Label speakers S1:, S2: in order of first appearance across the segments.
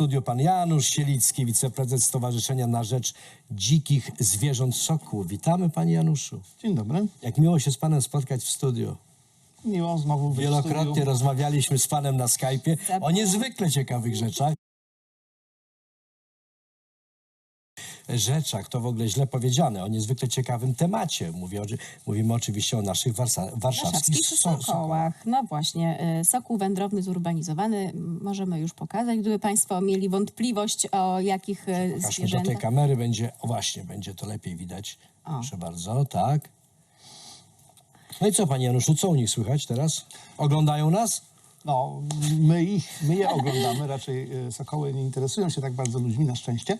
S1: studiu pan Janusz Sielicki, wiceprezes Stowarzyszenia na Rzecz Dzikich Zwierząt Soku. Witamy panie Januszu.
S2: Dzień dobry.
S1: Jak miło się z panem spotkać w studiu.
S2: Miło znowu być w
S1: Wielokrotnie
S2: studiu.
S1: rozmawialiśmy z panem na Skype'ie o niezwykle ciekawych rzeczach. Rzeczach, to w ogóle źle powiedziane, o niezwykle ciekawym temacie. Mówię, o- mówimy oczywiście o naszych warsa, warszawskich
S3: warszawskich
S1: so- sokołach.
S3: sokołach. No właśnie, y, sokół wędrowny zurbanizowany możemy już pokazać. Gdyby Państwo mieli wątpliwość o jakich y,
S1: Pokażmy do
S3: zwierzętach...
S1: tej kamery, będzie, o właśnie, będzie to lepiej widać. Proszę bardzo, tak. No i co, panie Januszu, co u nich słychać teraz? Oglądają nas?
S2: No, my, ich, my je oglądamy, raczej e, sokoły nie interesują się tak bardzo ludźmi, na szczęście.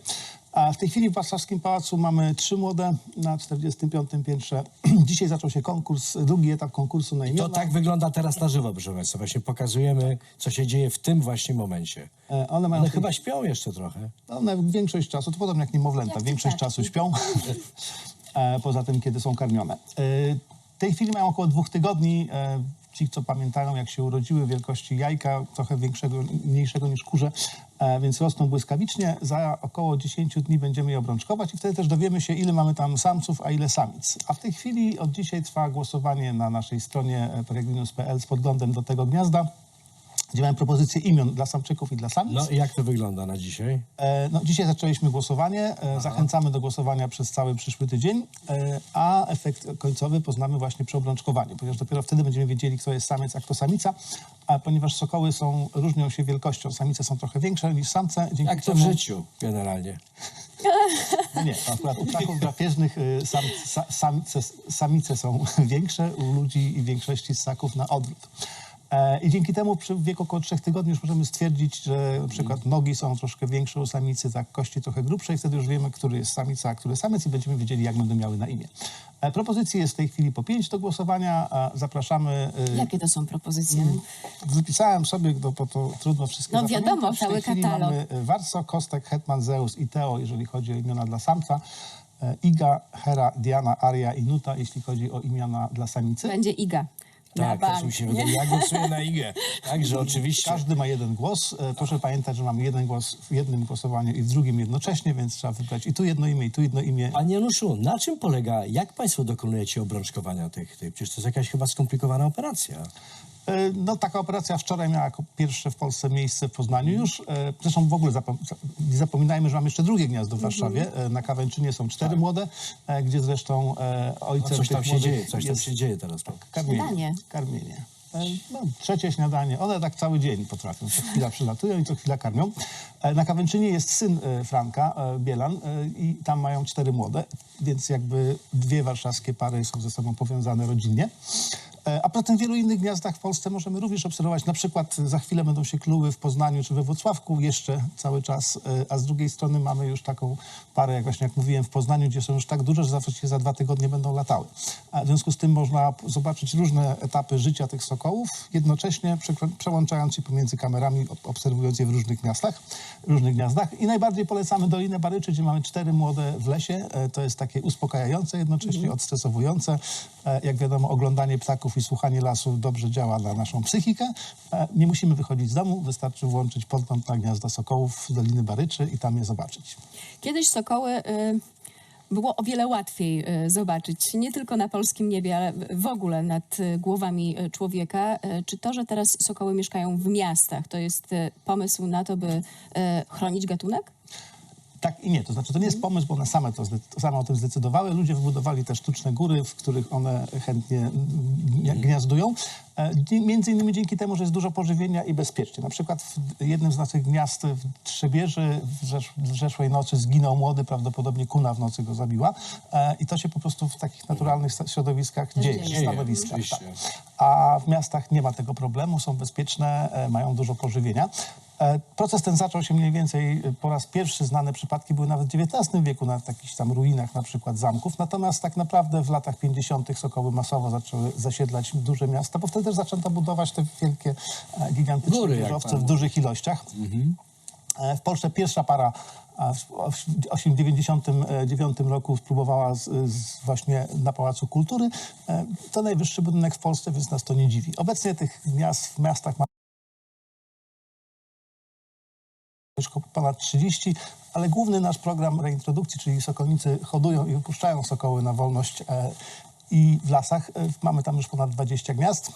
S2: A w tej chwili w Warszawskim Pałacu mamy trzy młode na 45. piętrze. Dzisiaj zaczął się konkurs, drugi etap konkursu na
S1: To
S2: imiona.
S1: tak wygląda teraz na żywo, proszę państwa. Właśnie pokazujemy, co się dzieje w tym właśnie momencie.
S2: E, One mają w tej-
S1: chyba śpią jeszcze trochę.
S2: One większość czasu, to podobnie jak niemowlęta,
S3: Jak
S2: większość
S3: dzieciaki.
S2: czasu śpią, e, poza tym, kiedy są karmione. E, W tej chwili mają około dwóch tygodni. E, Ci, co pamiętają, jak się urodziły, wielkości jajka, trochę większego, mniejszego niż kurze, e, więc rosną błyskawicznie. Za około 10 dni będziemy je obrączkować i wtedy też dowiemy się, ile mamy tam samców, a ile samic. A w tej chwili od dzisiaj trwa głosowanie na naszej stronie peregrinus.pl z podglądem do tego gniazda, gdzie mamy propozycje imion dla samczyków i dla samic.
S1: No i jak to wygląda na dzisiaj?
S2: E, No, dzisiaj zaczęliśmy głosowanie. E, Zachęcamy do głosowania przez cały przyszły tydzień, e, a efekt końcowy poznamy właśnie przy obrączkowaniu, ponieważ dopiero wtedy będziemy wiedzieli, kto jest samiec, a kto samica, a ponieważ sokoły są, różnią się wielkością. Samice są trochę większe niż samce. Dzięki
S1: Jak to w
S2: temu-
S1: życiu generalnie?
S2: Nie, akurat u ptaków drapieżnych y, sam, sa, samice, samice są większe, u ludzi i większości ssaków na odwrót. E, I dzięki temu przy wieku około trzech tygodni już możemy stwierdzić, że na przykład nogi są troszkę większe u samicy, tak kości trochę grubsze i wtedy już wiemy, który jest samica, a który samec i będziemy wiedzieli, jak będą miały na imię. E, Propozycji jest w tej chwili po pięć do głosowania. Zapraszamy. y,
S3: Jakie to są propozycje?
S2: Wypisałem sobie, bo to trudno wszystko
S3: No wiadomo.
S2: W
S3: cały katalog.
S2: Mamy e, Warso, Kostek, Hetman, Zeus i Teo, jeżeli chodzi o imiona dla samca. E, Iga, Hera, Diana, Aria i Nuta, jeśli chodzi o imiona dla samicy.
S3: Będzie Iga. Na
S1: Tak,
S3: bank,
S1: też mi się
S3: nie?
S1: wydaje. Ja głosuję na IGę. Także oczywiście.
S2: Każdy ma jeden głos. E, Proszę pamiętać, że mamy jeden głos w jednym głosowaniu i w drugim jednocześnie, więc trzeba wybrać i tu jedno imię, i tu jedno imię.
S1: Panie Januszu, na czym polega, jak państwo dokonujecie obrączkowania tych, tych? Przecież to jest jakaś chyba skomplikowana operacja.
S2: E, No, taka operacja wczoraj miała jako pierwsze w Polsce miejsce w Poznaniu już. E, Zresztą w ogóle zapom- za- nie zapominajmy, że mamy jeszcze drugie gniazdo w Warszawie. E, Na Kawęczynie są cztery młode, e, gdzie zresztą e,
S1: No
S2: ojcem
S1: coś
S2: tych
S1: tam się dzieje, coś tam się dzieje teraz.
S2: karmienie.
S3: Śniadanie.
S2: Karmienie. E, No, trzecie śniadanie. One tak cały dzień potrafią. Co chwila przylatują i co chwila karmią. Na Kawęczynie jest syn Franka, Bielan, i tam mają cztery młode, więc jakby dwie warszawskie pary są ze sobą powiązane rodzinnie. E, A poza tym w wielu innych gniazdach w Polsce możemy również obserwować. Na przykład za chwilę będą się kluły w Poznaniu czy we Wrocławku jeszcze cały czas, e, a z drugiej strony mamy już taką parę, jak właśnie jak mówiłem, w Poznaniu, gdzie są już tak duże, że zawsze za dwa tygodnie będą latały. A w związku z tym można zobaczyć różne etapy życia tych sokołów, jednocześnie przełączając się pomiędzy kamerami, ob- obserwując je w różnych miastach, różnych gniazdach. I najbardziej polecamy Dolinę Baryczy, gdzie mamy cztery młode w lesie. E, To jest takie uspokajające, jednocześnie odstresowujące. E, Jak wiadomo, oglądanie ptaków i słuchanie lasów dobrze działa na naszą psychikę. Nie musimy wychodzić z domu, wystarczy włączyć podgląd na gniazda sokołów Doliny Baryczy i tam je zobaczyć.
S3: Kiedyś sokoły y, było o wiele łatwiej y, zobaczyć, nie tylko na polskim niebie, ale w ogóle nad y, głowami człowieka. Czy to, że teraz sokoły mieszkają w miastach, to jest pomysł na to, by chronić gatunek?
S2: Tak i nie. To znaczy, to nie jest pomysł, bo one same, to, same o tym zdecydowały. Ludzie wybudowali te sztuczne góry, w których one chętnie mm, gnia- gniazdują. E, Między innymi dzięki temu, że jest dużo pożywienia i bezpiecznie. Na przykład w jednym z naszych gniazd w Trzebieży w, zesz w zeszłej nocy zginął młody, prawdopodobnie kuna w nocy go zabiła. E, I to się po prostu w takich naturalnych sta- środowiskach dzieje,
S3: dzieje.
S2: stanowiskach. Tak. A w miastach nie ma tego problemu, są bezpieczne, e, mają dużo pożywienia. E, Proces ten zaczął się mniej więcej e, po raz pierwszy, znane przypadki były nawet w XIX wieku na jakichś tam ruinach na przykład zamków, natomiast tak naprawdę w latach 50. sokoły masowo zaczęły zasiedlać duże miasta, bo wtedy też zaczęto budować te wielkie, e, gigantyczne
S1: Góry,
S2: wieżowce w dużych ilościach. E, W Polsce pierwsza para w 1999 roku spróbowała z, z właśnie na Pałacu Kultury. To najwyższy budynek w Polsce, więc nas to nie dziwi. Obecnie tych miast w miastach ma ponad 30, ale główny nasz program reintrodukcji, czyli sokolnicy hodują i wypuszczają sokoły na wolność e, i w lasach. E, mamy tam już ponad 20 gniazd.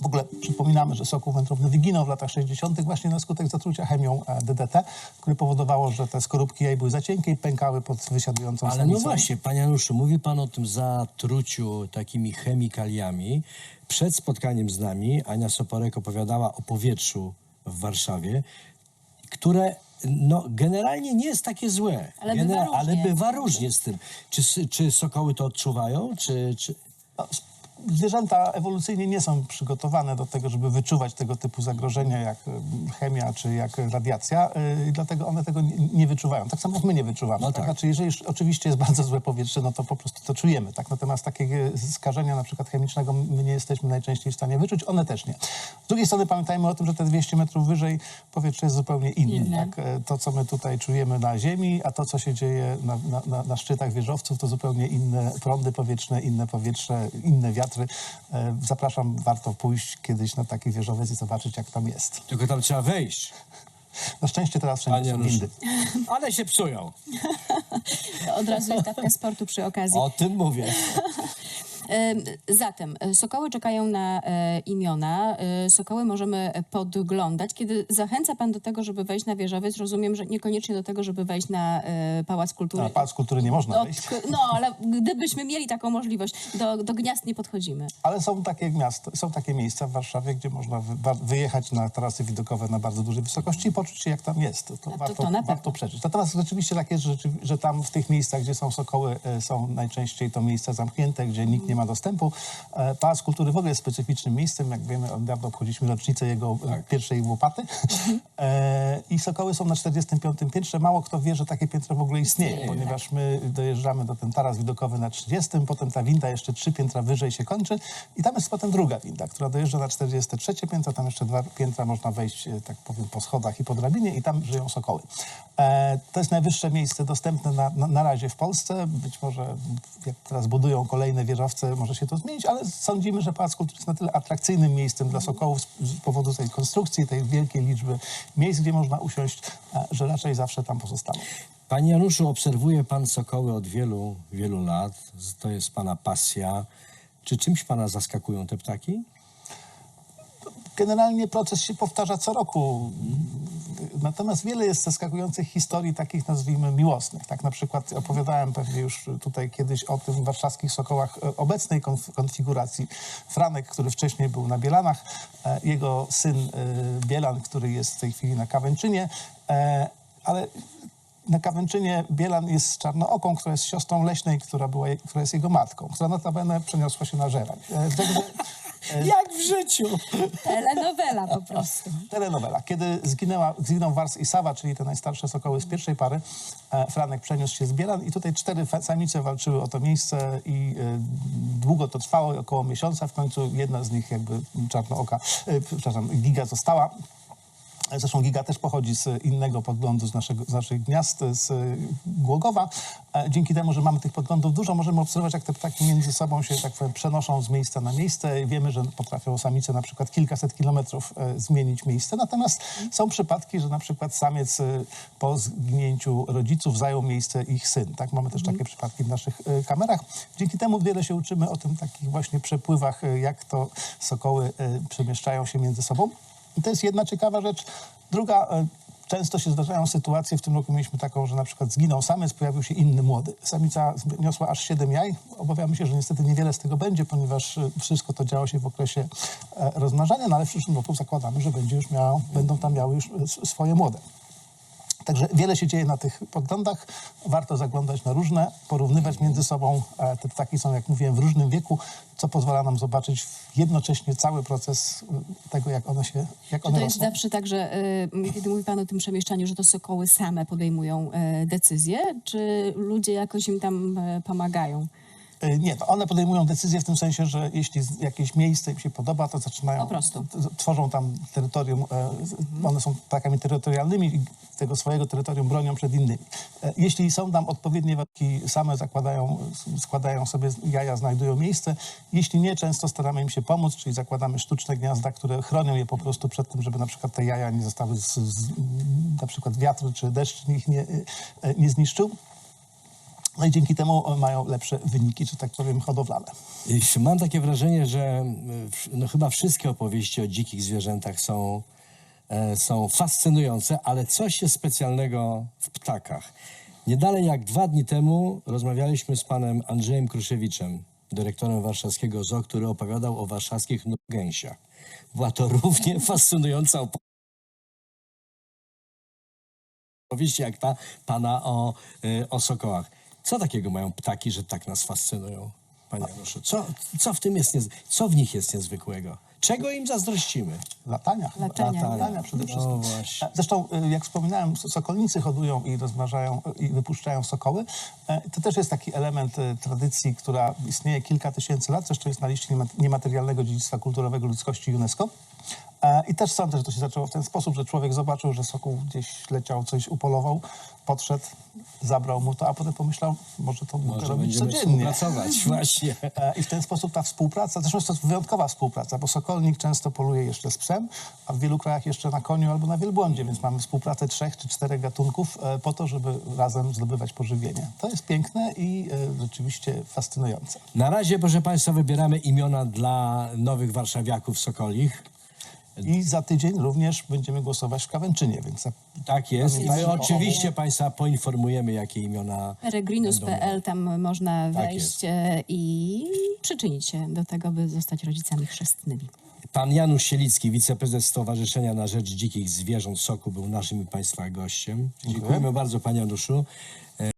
S2: W ogóle przypominamy, że sokół wędrowny wyginął w latach 60. właśnie na skutek zatrucia chemią e, DDT, które powodowało, że te skorupki jaj były za cienkie i pękały pod wysiadującą
S1: Ale no
S2: samicą.
S1: właśnie, panie Januszu, mówi pan o tym zatruciu takimi chemikaliami. Przed spotkaniem z nami Ania Soporek opowiadała o powietrzu w Warszawie, które no, generalnie nie jest takie złe.
S3: Ale bywa różnie.
S1: ale bywa różnie z tym. Czy, czy sokoły to odczuwają? Czy, czy...
S2: Zwierzęta ewolucyjnie nie są przygotowane do tego, żeby wyczuwać tego typu zagrożenia jak y, chemia czy jak radiacja y, i dlatego one tego nie, wyczuwają. Tak samo jak my nie wyczuwamy.
S1: No
S2: tak.
S1: tak.
S2: Znaczy, jeżeli już oczywiście jest bardzo złe powietrze, no to po prostu to czujemy. Tak? Natomiast takiego skażenia na przykład chemicznego my nie jesteśmy najczęściej w stanie wyczuć, one też nie. Z drugiej strony pamiętajmy o tym, że te 200 metrów wyżej powietrze jest zupełnie inne.
S3: Inne.
S2: Tak? E, To, co my tutaj czujemy na ziemi, a to, co się dzieje na, na, na, na szczytach wieżowców, to zupełnie inne prądy powietrzne, inne powietrze, inne wiatry. E, Zapraszam, warto pójść kiedyś na taki wieżowiec i zobaczyć, jak tam jest.
S1: Tylko tam trzeba wejść.
S2: Na szczęście teraz
S1: Panie
S2: wszędzie są windy.
S1: Ale się psują.
S3: To od razu jest dawka sportu przy okazji.
S1: O tym mówię.
S3: Em, Zatem e, sokoły czekają na e, imiona. E, Sokoły możemy podglądać. Kiedy zachęca pan do tego, żeby wejść na wieżowiec, rozumiem, że niekoniecznie do tego, żeby wejść na Pałac Kultury.
S2: Na Pałac Kultury nie można
S3: No,
S2: wejść.
S3: no, ale gdybyśmy mieli taką możliwość, do, do gniazd nie podchodzimy.
S2: Ale są takie miasta, są takie miejsca w Warszawie, gdzie można wyjechać na tarasy widokowe na bardzo dużej wysokości i poczuć się, jak tam jest. To,
S3: to
S2: warto,
S3: to na pewno.
S2: warto przeżyć. Natomiast rzeczywiście tak jest, że, że tam w tych miejscach, gdzie są sokoły, są najczęściej to miejsca zamknięte, gdzie nikt nie ma dostępu. E, Pałac Kultury w ogóle jest specyficznym miejscem. Jak wiemy, od niedawno obchodziliśmy rocznicę jego e, pierwszej łopaty. E, I sokoły są na 45. piętrze. Mało kto wie, że takie piętro w ogóle istnieje, ponieważ my dojeżdżamy do ten taras widokowy na 30, potem ta winda jeszcze trzy piętra wyżej się kończy i tam jest potem druga winda, która dojeżdża na 43 piętro, tam jeszcze dwa piętra można wejść, tak powiem, po schodach i po drabinie i tam żyją sokoły. To jest najwyższe miejsce dostępne na, na, na razie w Polsce. Być może jak teraz budują kolejne wieżowce, może się to zmienić, ale sądzimy, że Pałac Kultury jest na tyle atrakcyjnym miejscem dla sokołów z, powodu tej konstrukcji, tej wielkiej liczby miejsc, gdzie można usiąść, że raczej zawsze tam pozostaną.
S1: Panie Januszu, obserwuje pan sokoły od wielu, wielu lat. To jest pana pasja. Czy czymś pana zaskakują te ptaki?
S2: Generalnie proces się powtarza co roku. Natomiast wiele jest zaskakujących historii, takich nazwijmy miłosnych. Tak na przykład opowiadałem pewnie już tutaj kiedyś o tym warszawskich sokołach e, obecnej konf- konfiguracji. Franek, który wcześniej był na Bielanach, e, jego syn e, Bielan, który jest w tej chwili na Kawęczynie, ale na Kawęczynie Bielan jest z Czarnooką, która jest siostrą leśnej, która, była, która jest jego matką, która notabene przeniosła się na Żerań. Także
S1: Jak w życiu!
S3: Telenowela po prostu.
S2: Telenowela. Kiedy zginęła, zginął Wars i Sawa, czyli te najstarsze sokoły z pierwszej pary, e, Franek przeniósł się z Bielan i tutaj cztery fa- samice walczyły o to miejsce i e, długo to trwało, około miesiąca. W końcu jedna z nich jakby czarnooka, e, przepraszam, Giga została. Zresztą Giga też pochodzi z innego podglądu z, naszego, z naszych gniazd, z Głogowa. E, Dzięki temu, że mamy tych podglądów dużo, możemy obserwować, jak te ptaki między sobą się tak powiem, przenoszą z miejsca na miejsce. Wiemy, że potrafią samice na przykład kilkaset kilometrów e, zmienić miejsce. Natomiast są przypadki, że na przykład samiec e, po zginięciu rodziców zajął miejsce ich syn. Tak? Mamy też takie przypadki w naszych kamerach. Dzięki temu wiele się uczymy o tym takich właśnie przepływach, jak to sokoły przemieszczają się między sobą. I to jest jedna ciekawa rzecz. Druga, e, często się zdarzają sytuacje, w tym roku mieliśmy taką, że na przykład zginął samiec, pojawił się inny młody. Samica niosła aż 7 jaj. Obawiamy się, że niestety niewiele z tego będzie, ponieważ e, wszystko to działo się w okresie e, rozmnażania, no ale w przyszłym roku zakładamy, że będzie już miało, będą tam miały już swoje młode. Także wiele się dzieje na tych podglądach. Warto zaglądać na różne, porównywać między sobą. Te ptaki są, jak mówiłem, w różnym wieku, co pozwala nam zobaczyć jednocześnie cały proces y, tego, jak one się jak one
S3: to jest
S2: rosną.
S3: zawsze tak, że y, kiedy mówi pan o tym przemieszczaniu, że to sokoły same podejmują y, decyzje, czy ludzie jakoś im tam y, pomagają?
S2: E, Nie, to one podejmują decyzje w tym sensie, że jeśli jakieś miejsce im się podoba, to zaczynają... Tworzą tam terytorium, e, z- one są takami terytorialnymi i tego swojego terytorium bronią przed innymi. E, Jeśli są tam odpowiednie warunki, same zakładają, składają sobie jaja, znajdują miejsce. Jeśli nie, często staramy im się pomóc, czyli zakładamy sztuczne gniazda, które chronią je po prostu przed tym, żeby na przykład te jaja nie zostały, z, z, na przykład wiatr czy deszcz ich nie, nie zniszczył. No i dzięki temu e, mają lepsze wyniki, że tak powiem, hodowlane.
S1: Mam takie wrażenie, że w- no, chyba wszystkie opowieści o dzikich zwierzętach są, e, są fascynujące, ale coś jest specjalnego w ptakach. Nie dalej jak dwa dni temu rozmawialiśmy z panem Andrzejem Kruszewiczem, dyrektorem warszawskiego zoo, który opowiadał o warszawskich gęsiach. Była to równie fascynująca opowieść. jak ta pana o, o sokołach. Co takiego mają ptaki, że tak nas fascynują, panie Januszu? Co, co w tym jest, niez... co w nich jest niezwykłego? Czego im zazdrościmy?
S2: Latania.
S3: Latania.
S2: Latania przede wszystkim.
S1: No właśnie.
S2: Zresztą, y, jak wspominałem, sokolnicy hodują i rozmnażają y, i wypuszczają sokoły. E, To też jest taki element y, tradycji, która istnieje kilka tysięcy lat. Zresztą jest na liście niema- niematerialnego dziedzictwa kulturowego ludzkości UNESCO. I też sądzę, że to się zaczęło w ten sposób, że człowiek zobaczył, że sokół gdzieś leciał, coś upolował, podszedł, zabrał mu to, a potem pomyślał, może to
S1: Może
S2: robić codziennie.
S1: współpracować, właśnie.
S2: E, I w ten sposób ta współpraca, zresztą jest to wyjątkowa współpraca, bo sokolnik często poluje jeszcze z psem, a w wielu krajach jeszcze na koniu albo na wielbłądzie, więc mamy współpracę trzech czy czterech gatunków e, po to, żeby razem zdobywać pożywienie. To jest piękne i e, rzeczywiście fascynujące.
S1: Na razie, proszę państwa, wybieramy imiona dla nowych warszawiaków sokolich.
S2: I za tydzień również będziemy głosować w Kawęczynie, więc za-
S1: Tak jest. I my
S2: Pamiętajmy o-
S1: oczywiście państwa poinformujemy, jakie imiona
S3: Peregrinus.pl, tam można
S1: Tak
S3: wejść e, i przyczynić się do tego, by zostać rodzicami chrzestnymi.
S1: Pan Janusz Sielicki, wiceprezes Stowarzyszenia na Rzecz Dzikich Zwierząt Soku, był naszym i Państwa gościem. Dziękujemy bardzo, Panie Januszu.